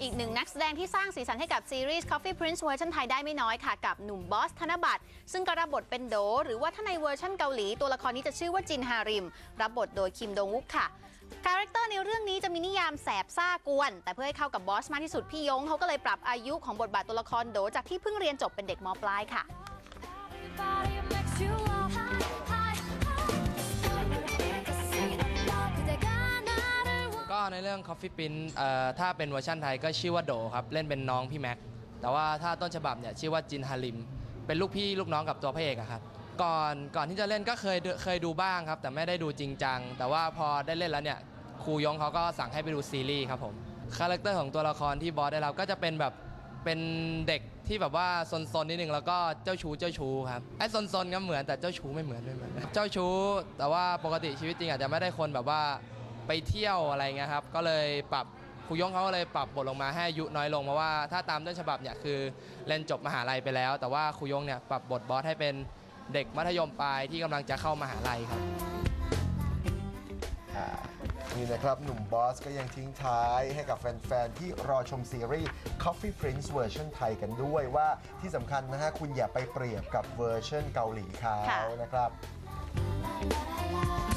อีกหนึ่งนักแสดงที่สร้างสีสันให้กับซีรีส์ Coffee Prince เวอร์ชันไทยได้ไม่น้อยค่ะ กับหนุ่มบอสธนบัตร ซึ่งก็รับบทเป็นโด หรือว่าถ้าในเวอร์ชันเกาหลี ตัวละครนี้จะชื่อว่าจินฮาริม รับบทโดยคิมดงวุกค่ะคาแรคเตอร์ในเรื่องนี้จะมีนิยามแสบซ่ากวน แต่เพื่อให้เข้ากับบอสมากที่สุดพี่ยงเขาก็เลยปรับอายุของบทบาทตัวละครโดจากที่เพิ่งเรียนจบเป็นเด็กมปลายค่ะ เรื่อง Coffee Pin เอ่อถ้าเป็นเวอร์ชันไทยก็ชื่อว่าโดครับ เล่นเป็นน้องพี่แม็ก แต่ว่าถ้าต้นฉบับเนี่ยชื่อว่าจินฮาริม เป็นลูกพี่ลูกน้องกับตัวพระเอกอะครับ ก่อนก่อนที่จะเล่นก็เคยดูเคยดูบ้างครับ แต่ไม่ได้ดูจริงจัง แต่ว่าพอได้เล่นแล้วเนี่ยครูยงเขาก็สั่งให้ไปดูซีรีส์ครับผม คาแรคเตอร์ของตัวละครที่บอสได้รับก็จะเป็นแบบเป็นเด็กที่แบบว่าซนๆนิดนึงแล้วก็เจ้าชู้เจ้าชู้ครับไอ้ซนๆก็เหมือนแต่เจ้าชู้ไม่เหมือนไม่เหมือน เจ้าชู้แต่ว่าปกติชีวิตจริงอาจจะไม่ได้คนแบบว่า ไปเที่ยวอะไรเงี้ยครับ ก็เลยปรับครูยงเขาก็เลยปรับบทลงมาให้อายุน้อยลงเพราะว่าถ้าตามต้นฉบับเนี่ยคือเรียนจบมหาลัยไปแล้ว แต่ว่าครูยงเนี่ยปรับบทบอสให้เป็นเด็กมัธยมปลายที่กำลังจะเข้ามหาลัยครับ อ่านี่นะครับ หนุ่มบอสก็ยังทิ้งท้ายให้กับแฟน ๆ ที่รอชมซีรีส์ Coffee Prince เวอร์ชันไทยกันด้วยว่าที่สำคัญนะฮะ คุณอย่าไปเปรียบกับเวอร์ชันเกาหลีเขาค่ะ นะครับ La, la, la.